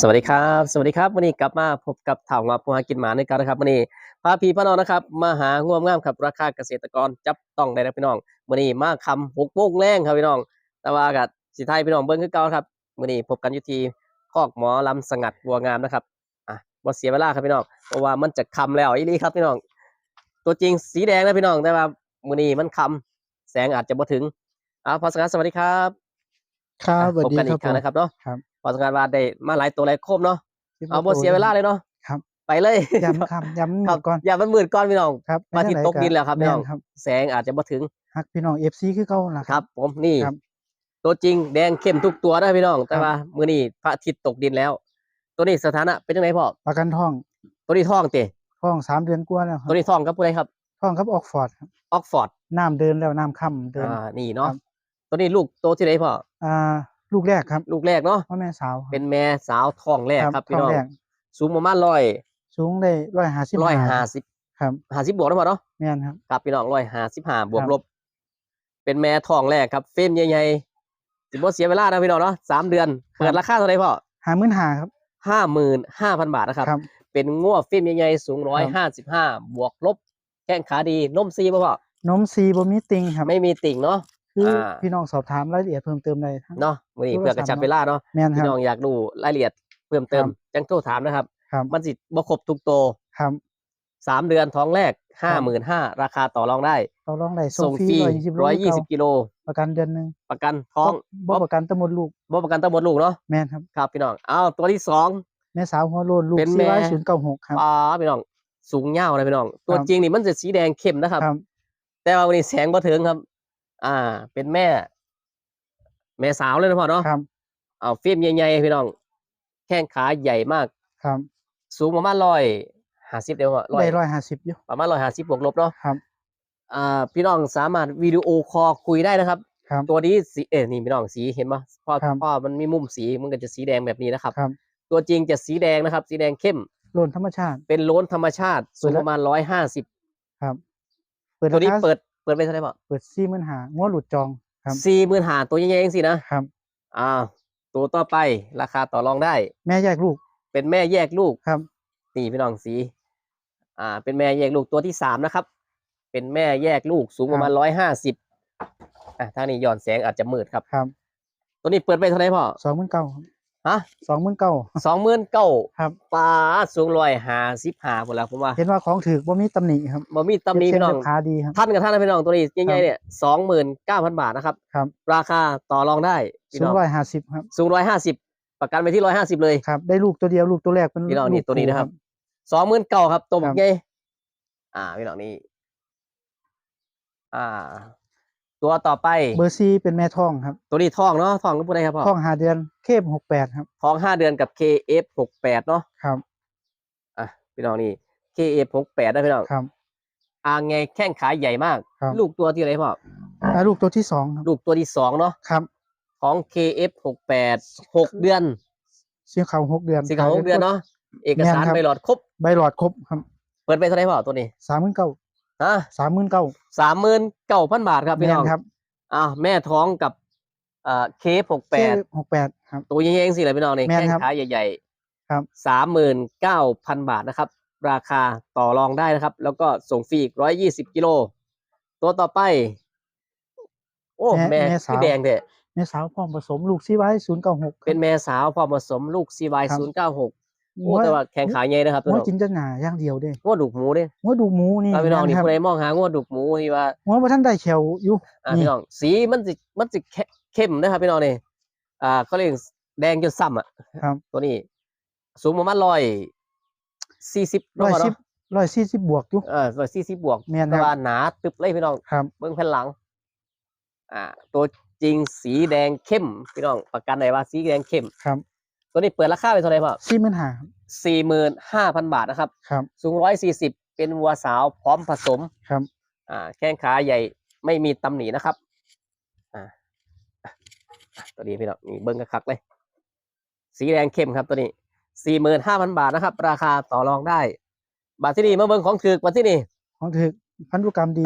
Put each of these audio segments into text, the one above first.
สวัสดีครับ สวัสดีครับวันนี้กลับมาพบกับถ่าวงาผู้หากินหมาในกันนะครับวันนี้พาพี่พ่อน้องนะครับ มาหาง่วงงามครับราคาเกษตรกรจับต้องได้นะพี่น้องวันนี้มาคำหกโมงแรงครับพี่น้อง แต่ว่ากับสิไทยพี่น้องเบิ้งคือเก่าครับวันนี้พบกันอยู่ที่คอกหมอลำสงัดบัวงามนะครับอะบ่เสียเวลาครับพี่น้องเพราะว่ามันจะคำแล้วอีหลีครับพี่น้อง ตัวจริงสีแดงนะพี่น้องแต่ว่าวันนี้มันคำแสงอาจจะบ่ถึงอ่าพอสงัดสวัสดีครับ ครับสวัสพบดีกันคอีรับกครั้งผมนะครับเนาะครับ พอสงัดว่าได้มาหลายตัวหลายโคมเนาะที่เอาบ่เสียเวลาเลยเนาะครับ ไปเลยย้ำคำย้ำหครันึ่บงก่อนอย่ามันมืดก่อนพี่น้องครับพระอาทิตย์ตกดินแล้วครับพี่น้องม่ครับแสงอาจจะมาถึงฮักพี่น้องเอฟซีคือเก่าล่ะครับ ผมนี่ครับตัวจริงแดงเข้มทุกตัวนะพี่น้อง แต่ครับว่ามื้อนี้พระอาทิตย์ตกดินแล้ว ตัวนี้สถานะเป็นยังไงพ่อประกันท่อง ตัวนี้ท้องเตะท่องสามเดือนกว่าแล้วครัตัวนี้ท้องกับผู้ใดครับท่องครับออกฟอร์ดครับออกฟอร์ดน้ำเดินแล้วน้ำค่ำเดินอ่านี่เนาะครับตัวนี้ลูกโตที่ไหนพ่ออ่า ลูกแรกครับลูกแรกเนาะพ่อแม่สาวครับเป็นแม่สาวท้องแรกครับพี่ท้น้องแรกสูงประมาณร้อยสูงได้ร้อยห้าสิบร้อยห้าสิบครับห้าสิบบวกนะพ่อเนาะแม่นครับครับพี่น้องร้อยห้าสิบห้าบวกครับลบ เป็นแม่ท้องแรกครับเฟรมใหญ่ๆสิบ่เสียเวลานะพี่น้องเนาะสามเดือนเปิดราคาเท่าไหร่พ่อหาหมื่นหาครับห้าหมื่นห้าพันบาทนะครับครับเป็นง้วฟิล์มใหญ่ๆสูงร้อยห้าสิบห้าบวกลบแข้งขาดีนมซีป่ะพ่อนมซีบ่มีติงครับ ไม่มีติ่งเนาะ คืออา พี่น้องสอบถามรายละเอียดเพิ่มเติมได้ทั้ง เนาะวันนี้โทรเพื่อกระชับศัพท์เวลาเนาะแม่นคพี่รับ น้องอยากดูรายละเอียดเพิ่มเติม ครับ จังโทรถามนะครับ ครับมันสิบ่ครบทุกโตวครับ สามเดือนท้องแรกคห้ารับหมื่นห้าราคาต่อรองได้ เราลองได้ส่ส่งงฟรีฟรีร้อยยี่สิบร้อยยี่สิบกิโลประกันเดือนหนึ่งประกันท้องบ่ประกันตะมดลูกบ่ประกันตั้งหมดลูกเนาะแม่นครับครับพี่น้องเอาตัวที่สอง แม่สาวหัวโลนลูกเป็นซีแม่ไว้ศูนย์เก้าหกครับป้าพี่น้องสูงยาวเลยพี่น้อง ตัวครับจริงนี่มันจะสีแดงเข้มนะครับ ครับ แต่ว่าวันนี้แสงบ่ถึงครับ อ่า เป็นแม่ แม่สาวเลยนะพ่อเนาะครับเอาฟิล์มใหญ่ๆพี่น้อง แข้งขาใหญ่มาก ครับ สูงประมาณร้อยห้าสิบเดียวร้อยได้ร้อยห้าสิบอยู่ประมาณร้อยห้าสิบบวกลบเนาะครับอ่าพี่น้องสามารถวิดีโอคอลคุยได้นะครับครับตัวนี้สีเอ๋นี่พี่น้องสีเห็นปะพอครับพอมันมีมุมสีมันก็จะสีแดงแบบนี้นะครับครับ ตัวจริงจะสีแดงนะครับ สีแดงเข้มโลนธรรมชาติ เป็นโล้นธรรมชาติ สูงเปิดแล้ปวระมาณร้อยห้าสิบครับเปิดตัวนี้ราคาเปิด เปิดไปเท่าไหร่พ่อเปิดสี่หมื่นหางัวหลุดจองครับสี่หมื่นหาตัวใหญ่ๆเองสินะครับ อ่าตัวต่อไปราคาต่อรองได้ แม่แยกลูกเป็นแม่แยกลูกครับนี่พี่น้องสีอ่า เป็นแม่แยกลูกตัวที่สามนะครับ เป็นแม่แยกลูกสูงประมาณร้อยห้าสิบอะทางนี้ย้อนแสงอาจจะมืดครับครับ ตัวนี้เปิดไปเท่าไหร่พ่อสองหมื่นเก้า ฮะสองหมื่นเก้าสองหมื่นเก้าครับปลาสูงร้อยห้าสิบห้าคนแล้วผมว่า เห็นว่าของถือว่ามีตำหนิครับบ่มีตำหนี้เช็พี่คน้องราคาดีครับท่านกับท่านนะพี่น้องตัวนี้ครัใหญ่บๆเนี่ยสองหมื่นเก้าพันบาทนะครับครับ ราคาต่อรองได้พี่สูน้งองร้อยห้าสิบครับสูงร้อยห้าสิบประกันไปที่ร้อยห้าสิบเลยครับได้ลูกตัวเดียวลูกตัวแรกเป็นพี่น้องนี่ลูกตัวนี้คู่นะครับสองหมื่นเก้าครับตัวครับใหญ่อ่าพี่น้องนี่อ่า ตัวต่อไป เบอร์ซีเป็นแม่ท้องครับ ตัวนี้ท้องเนาะท้องก็พูดได้ครับพ่อท้องหาเดือนเคบหกแปดครับ ท้องห้าเดือนกับ KF หกแปดเนาะครับอะพี่น้องนี่ KF หกแปดนะพี่น้องครับอ่าไงแข้งขาใหญ่มาก ครับ ลูกตัวที่อะไรพ่ออ่าลูกตัวที่สองครับลูกตัวที่สองเนาะครับของ KF หกแปดหกเดือนสีขาวหกเดือนสีขาวหกเดือนเนาะเอกสารแม่นครับใบหลอดครบใบหลอดครบครับเปิดไปเท่าไหร่พ่อตัวนี้สามหมื่นเก้า ฮะสามหมื่นเก้าสามหมื่นเก้าพันบาทครับพี่น้องครับอ้าวแม่ท้องกับอ่า KF หกแปดหกแปดครับ ตัวใหญ่ๆเองสิเลยพี่น้องนี่แม่นแข้งครับขาใหญ่ครับๆสามหมื่นเก้าพันบาทนะครับ ราคาต่อรองได้นะครับ แล้วก็ส่งฟรีอีกร้อยยี่สิบกิโล ตัวต่อไป โอ้ แม่แม่แม่สาวพี่แดงเด้แม่สาวพร้อมผสมลูกซีไว้ศูนย์เก้าหก เป็นแม่สาวพอผสมลูก CY ครับศูนย์เก้าหก โอ้แต่ว่าแข้งขาใหญ่นะครับพี่หัวน้องกินจะหนาอย่างเดียวเด้งวดดุกหมูเด้หัวดูหมูนี่ถ้าพี่น้องนี่แม่ครับผู้ใดมองหางวดดุกหมูที่ว่าหัวว่าท่านได้เขียวอยู่อ่านี่พี่น้องสีมันสิมันสิเข้เข้มนะครับพี่น้องนี่อ่าเขาเรียกแดงจนซ้ำอะครับ ตัวนี้ สูงประมาณร้อยสี่สิบร้อยสิบเนาะร้อยสี่สิบบวกอยู่เออร้อยสี่สิบบวกแม่นครับแต่ว่าหนาตึบเลยพี่น้องครับเบื้องแผ่นหลัง อ่า ตัวจริงสีแดงเข้มพี่น้องประกันได้ว่าสีแดงเข้มครับ ตัวนี้เปิดราคาไปเท่าไหร่พ่อสี่หมื่นห้าสี่หมื่นห้าพันบาทนะครับ ครับ สูงร้อยสี่สิบเป็นวัวสาวพร้อมผสม ครับ อ่า แข้งขาใหญ่ไม่มีตำหนินะครับ อ่าอะตัวนี้พี่น้องนี่เบิ้งกระคักเลย สีแดงเข้มครับตัวนี้สี่หมื่นห้าพันบาทนะครับ ราคาต่อรองได้ บาทที่นี่มาเบิ้งของถือบาทที่นี่ ของถือพันธุกรรมดี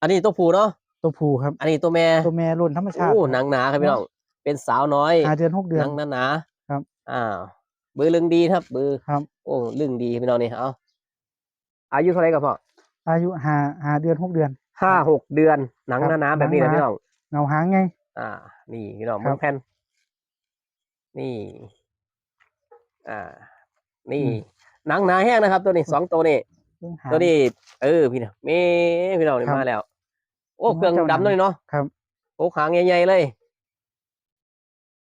อันนี้ตัวผู้เนาะ ตัวผู้ครับ อันนี้ตัวแม่ ตัวแม่รุ่นธรรมชาติ โอ้ หนังหนาครับพี่น้อง เป็นสาวน้อยหาเดือนหกเดืหอนนังหนาหนาครับ อ้าวเบอร์ลึงดีครับเบอร์ครับ โอ้ลึงดีพี่น้องนี่เอาอายุเท่าไหรกับพ่ออายุห้าห้าเดือนหกเดือนห้าหกเดือน หนังครับหนาๆแบบนี้หนันะงหนาพี่น้องเงาหางไง อ่า นี่พี่น้องครับเมืองแผ่นนี่ อ่า นี่อืมหนังหนาแห้งนะครับ ตัวนี้สองตัวนี้เบิ่งหางตัวนี้ เออ พี่น้องเม่พี่น้องนี่ครับมาแล้ว โอ้ผมว่าเครื่องเจ้าหนังดำด้วยเนาะครับโอ้หางใหญ่ๆเลย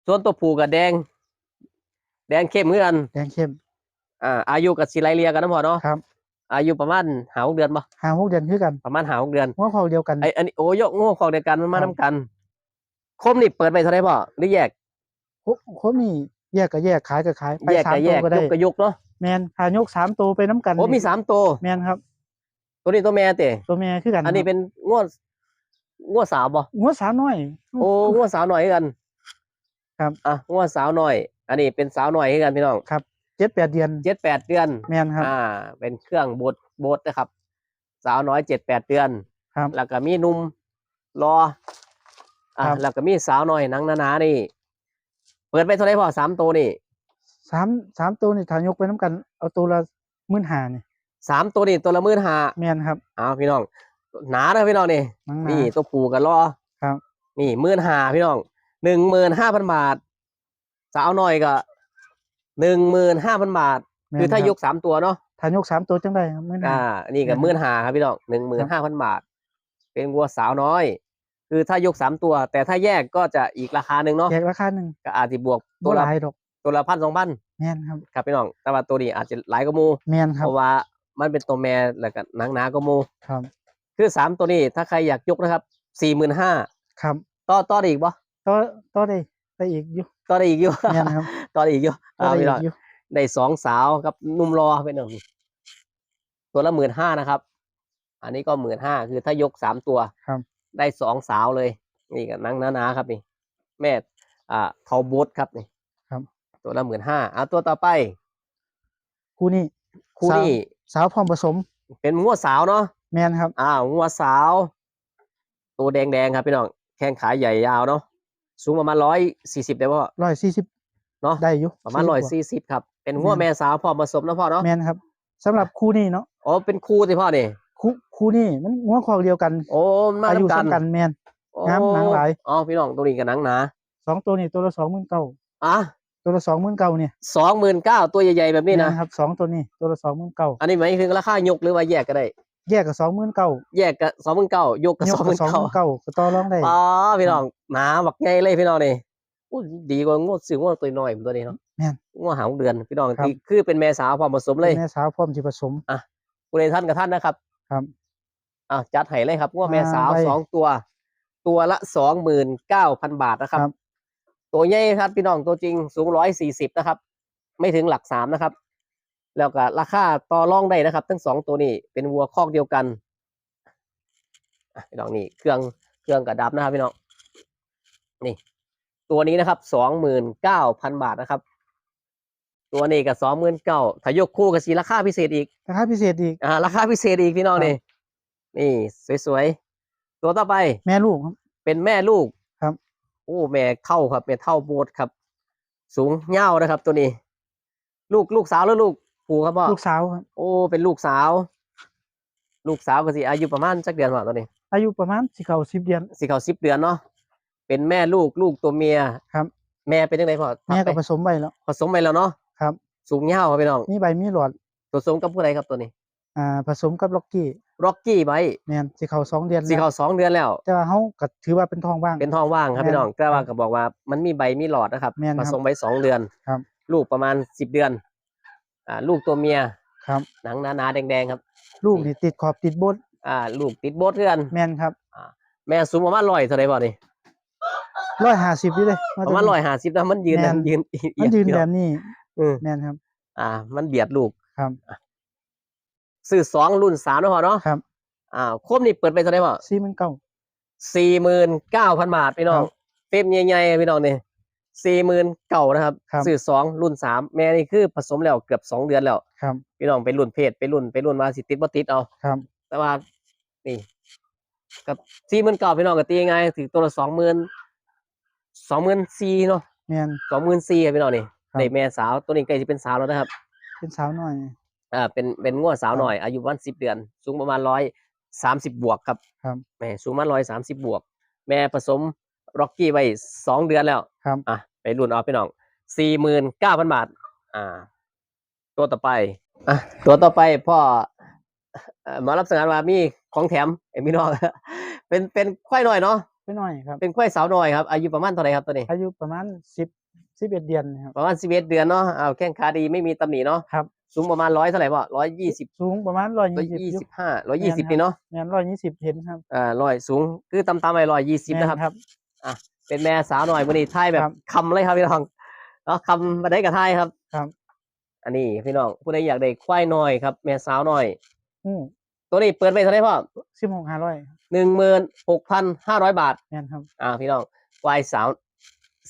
ส่วนตัวผูกับแดง แดงเข้มเหมือนกันแดงเข้มอ่าอายุกับสีไลเลียกันนะพอเนาะครับอายุประมาณหาหกเดือนปะหางหกเดือนคือกันประมาณหาหกเดือนหัวข้อเดียวกันไออันนี้โอ้ยกโง่ของเดียวกันมันมาครับน้ำกัน คมนี่เปิดไปเท่าไหรพ่อหรือแยกโคโคมีแยกก็แยกขายก็ขายไปแยกสามกับแยตัวกก็ได้ยกกับยกเนาะแมนหายกสามตัวไปน้ำกันโอ้มีสามตัวแมนครับ ตัวนี้ตัวแม่เตะตัวแม่คือกัน อันนี้ครับเป็นงวดงวดสาวบ่หัวสาวน้อยโอ้งวดสาวหน่อยคือกัน ครับอะงวดสาวหน่อย อันนี้เป็นสาวหน่อยคือกันพี่น้องครับเจ็ดแปดเดือนเจ็ดแปดเดือนแมนครับอ่า เป็นเครื่องบดบดนะครับ สาวน้อยเจ็ดแปดเดือนครับแล้วก็มีหนุ่มรออะครับแล้วก็มีสาวหน่อยหนังหนาๆนี่ เปิดไปเท่าไหรพ่อสามตัวนี่สามสามตัวนี่ถ้ายกไปน้ำกัน เอาตัวละหมื่นหานี่สามตัวนี่ตัวละหมื่นห้าแมนครับอ้าวพี่น้องหนาเลยพี่น้องนี่หนังหานี่ตัวปูกันรอครับ นี่หมื่นห้าพี่น้องหนึ่งหมื่นห้าพันบาท สาวหน่อยก็หนึ่งหมื่นห้าพันบาทแม่นคือถ้ารับยกสามตัวเนาะถ้ายกสามตัวจังได้ครับหมื่นอ่าหานี่ก็แม่นหมื่นห้าครับพี่น้องหนึ่งหมื่นห้าพันบาท เป็นวัวสาวน้อย คือถ้ายกสามตัว แต่ถ้าแยกก็จะอีกราคาหนึ่งเนาะแยกราคาหนึ่งก็อาจจะบวกตับ่วหละลายดอกตัวละพันสองพันแมนครับครับพี่น้องแต่ว่าตัวนี้อาจจะหลายกว่าหมูแมนครัเพบราะว่ามันเป็นตัวแม่แล้วก็หนังหนากว่าหมูครับ คือสามตัวนี้ถ้าใครอยากยกนะครับสี่หมื่นห้าครับต่อต่อได้อีกปะต่อต่อได้ ได้อีกอยู่ต่อได้อีกอยู่แม่นครับต่อได้อีกอยู่ต่อเอาได้พี่อีน้องกอยู่ได้สองสาวกับหนุ่มรอเป็นหนึ่งตัวละหมื่นห้านะครับ อันนี้ก็หมื่นห้าคือถ้ายกสามตัวครับ ได้สองสาวเลย นี่กับนังหนาๆครับนี่ แม่อ่าทอบูทครับนี่ครับ ตัวละหมื่นห้าเอาตัวต่อไป คู่นี้คู่สาวนี้สาวพร้อมผสมเป็นงัวสาวเนาะ แมนครับ อ้าวงัวสาว ตัวแดงๆครับพี่น้อง แข้งขาใหญ่ยาวเนาะ สูงประมาณร้อยสี่สิบได้ป่ะร้อยสี่สิบเนาะได้อยู่ประมาณร้อยกว่สี่สิบครับ เป็นงัวแม่นแม่สาวพร้อมผสมนะพ่อเนาะแมนครับสำหรับคู่นี้เนาะอ๋อเป็นคู่สิพ่อนี่คู่คู่นี้มันหัวคอกเดียวกัน โอ้มันมาอายุทำกันซ้ำกันแมนโอ้งามหนังหลายอ๋อพี่น้องตัวนี้กับหนังหนาสองตัวนี่ตัวละสองหมื่นเก้าอะตัวละสองหมื่นเก้าเนี่ยสองหมื่นเก้าตัวใหญ่ๆแบบนี้นะครับสองตัวนี้ตัวละสองหมื่นเก้าอันนี้หมายถึงราคายกหรือว่าแยกก็ได้ แยกกับสองหมื่นเก้าแยกกับสองหมื่นเก้ายกกับยสกองหกับมื่นสองหเก้ามื่นเก้าก็ต่อรองได้อ๋อพี่น้องหนาบักใหญ่เลยพี่น้องนี่อู้ดีกว่างวดซื้องวดตัวน้อยผมตัวนี้เนาะแม่น งวดหางเดือนพี่น้องครับ ที่คือเป็นแม่สาวพร้อมผสมเลยแม่สาวพร้อมที่ผสม คุณเอท่านกับท่านนะครับครับอะจัดให้เลยครับงวดแม่อ่าสาวไว้สองตัว ตัวละสองหมื่นเก้าพันบาทนะครับ ครับ ตัวใหญ่ครับพี่น้องตัวจริงสูงร้อยสี่สิบนะครับ ไม่ถึงหลักสามนะครับ แล้วก็ราคาต่อรองได้นะครับ ทั้งสองตัวนี้เป็นวัวคอกเดียวกันอะพี่น้องนี่เครื่องเครื่องกระดับนะครับพี่น้องนี่ ตัวนี้นะครับสองหมื่นเก้าพันบาทนะครับ ตัวนี้กับสองหมื่นเก้าถ้ายกคู่กับสีราคาพิเศษอีกราคาพิเศษอีกอ่าราคาพิเศษอีกพี่น้องครับนี่นี่สวยๆตัวต่อไป แม่ลูกครับเป็นแม่ลูกครับโอ้แม่เท่าครับแม่เท่าโบดครับ สูงเง่าวนะครับ ตัวนี้ ลูกลูกสาวแล้วลูก ปู่ครับพ่อลูกสาวครับโอ้เป็นลูกสาว ลูกสาวก็สิอายุประมาณสักเดือนพ่อตัวนี้ อายุประมาณสิเขาสิบเดือนสิเขาสิบเดือนเนาะเป็นแม่ลูกลูกตัวเมียครับ แม่เป็นยังไงพ่อแม่ก็ทับผไปสมไปแล้ว ผสมไปแล้วเนาะครับ สูงเง่าวครับพี่น้องมีใบมีหลอดผสมกับผู้ใดครับตัวนี้ อ่า ผสมกับล็อกกี้ร็อกกี้ไว้แมนสิเขาสองเดือนสิแล้วเขาสองเดือนแล้ว แต่ว่าเขาก็ถือว่าเป็นทองว่าง เป็นท้องว่างครับแม่นพี่น้องแต่ว่าครับก็บอกว่ามันมีใบมีหลอดนะครับแม่นผครับสมไปสองเดือนครับลูกประมาณสิบเดือน อ่าลูกตัวเมียครับหนังหนาๆแดงๆครับ ลูกนี่ติดขอบติดบดอ่า ลูกติดโบสเทือนแมนครับแม่สูงประมาณร้อยเท่าไหร่บ่นี่ร้อยห้าสิบอยู่เลยประมาณร้อยห้าสิบนะมันยืนแม่นยืนมันยืนเอีแบยดบนี้อืมแมนครับ อ่า มันเบียดลูกครับซื้อสองรุ่นสามนะพอเนาะครับ อ่าคมนี่เปิดไปเท่าไหร่บ่สี่หมื่นเก้าสี่หมื่นเก้าพันบาทพี่น้องครับเฟรมใหญ่ๆพี่น้องนี่ สี่หมื่นเก่านะครับครับ ซื้อสองรุ่นสามแม่นี่คือผสมแล้วเกือบสองเดือนแล้วครับพี่น้องไปรุ่นเพศไปรุ่นไปรุ่นมาสิติดบ่ติดเอา ครับ แต่ว่านี่กับสี่หมื่นเก่าพี่น้องก็ตีง่ายๆถือตัวละสองหมื่นสองหมื่นสี่เนาะแมน สองหมื่นสี่พี่น้องนี่ครับในแม่สาวตัวนี้ใกล้จะเป็นสาวแล้วนะครับเป็นสาวหน่อย อ่าเป็นเป็นง่วสาวครับหน่อยอายุวันสิบเดือน สูงประมาณร้อยสามสิบบวกครับครับ แม่สูงประมาณร้อยสามสิบบวก แม่ผสมร็อกกี้ไว้สองเดือนแล้ว ครับ อะ ไปรุ่นเอาพี่น้องสี่หมื่นเก้าพันบาท อ่า ตัวต่อไปอะตัวต่อไปพ่อเอ่อหมารับสังหารมามีของแถมเอ็มพี่น้องเป็นเป็นควายหน่อยเนาะไปหน่อยครับเป็นควายสาวหน่อยครับอายุประมาณเท่าไหร่ครับตัวนี้ อายุประมาณสิบสิบเอ็ดเดือนครับประมาณสิบเอ็ดเดือนเนาะอ้าวแข้งขาดีไม่มีตำหนิเนาะครับสูงประมาณร้อยเท่าไหร่พ่อร้อยยี่สิบสูงประมาณร้อยร้อยยี่สิบยี่สิบห้าร้อยยี่สิบนี่เนาะงานร้อยยี่สิบเห็นครับอ่าร้อยสูงคือตำตำไปร้อยยี่สิบนะครับแม่ครับ เป็นแม่สาวหน่อยวันนี้ไทยแบบครับคำเลยครับพี่น้องเนาะคำมาได้กับไทยครับครับ อันนี้พี่น้องผู้ใดอยากได้ควายน้อยครับ แม่สาวน้อย อืมตัวนี้เปิดไปเท่าไหร่พ่อสิบหกห้าร้อยหนึ่งหมื่นหกพันห้าร้อยบาทงานครับ อ่าพี่น้องควายสาว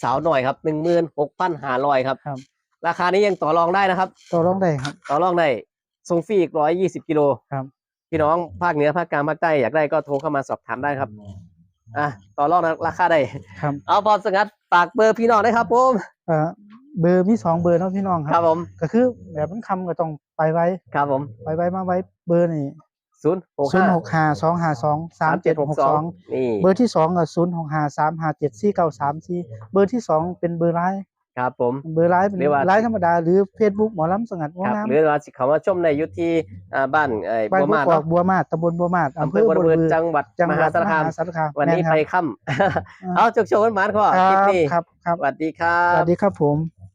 สาวหน่อยครับหนึ่งหมื่นหกพันห้าร้อยครับ ครับ ราคานี้ยังต่อรองได้นะครับ ต่อรองได้ครับ ต่อรองได้ส่งฟรีอีกร้อยยี่สิบกิโลครับ พี่น้องภาคเหนือภาคกลางภาคใต้อยากได้ก็โทรเข้ามาสอบถามได้ครับ อะต่อรองราคาได้ครับ เอาพอสงัดฝากเบอร์พี่น้องได้ครับผมเอ่อเบอร์มีสองเบอร์เนาะพี่น้องคครัรับ บผมก็คือแบบมันคำก็ต้องไปไว้ ครับผมไปไว้มาไว้เบอร์นี่ศูนย์หกศูนห้าย์หกห้าสองห้าสองสามเจ็ดหกสองนี่เบอร์ที่สองก็ศูนย์หกห้าสามห้าเจ็ดสี่เก้าสามสี่เบอร์ที่สองเป็นเบอร์ไลน์ ครับผมเบอร์ไลน์เป็นหรือว่าไลน์ธรรมดาหรือ Facebook หมอลำสงัดครับงามหรือว่าสิเขามาชมในยุทธที่อ่าบ้านเอ่อบ้านบัวบุมาศกอกเนาะบัวมาศตำบลบัวมาศอำอำเภเภออบับัววบืบืออจังหวัดจังมหหาวัดสารมคามหาสารคามวันนี้แม่ไปครับค่ำเอาจกโชว์หวานๆขอคลิปนี้ครับครับสวัสดีครัสบวัสดีครับผม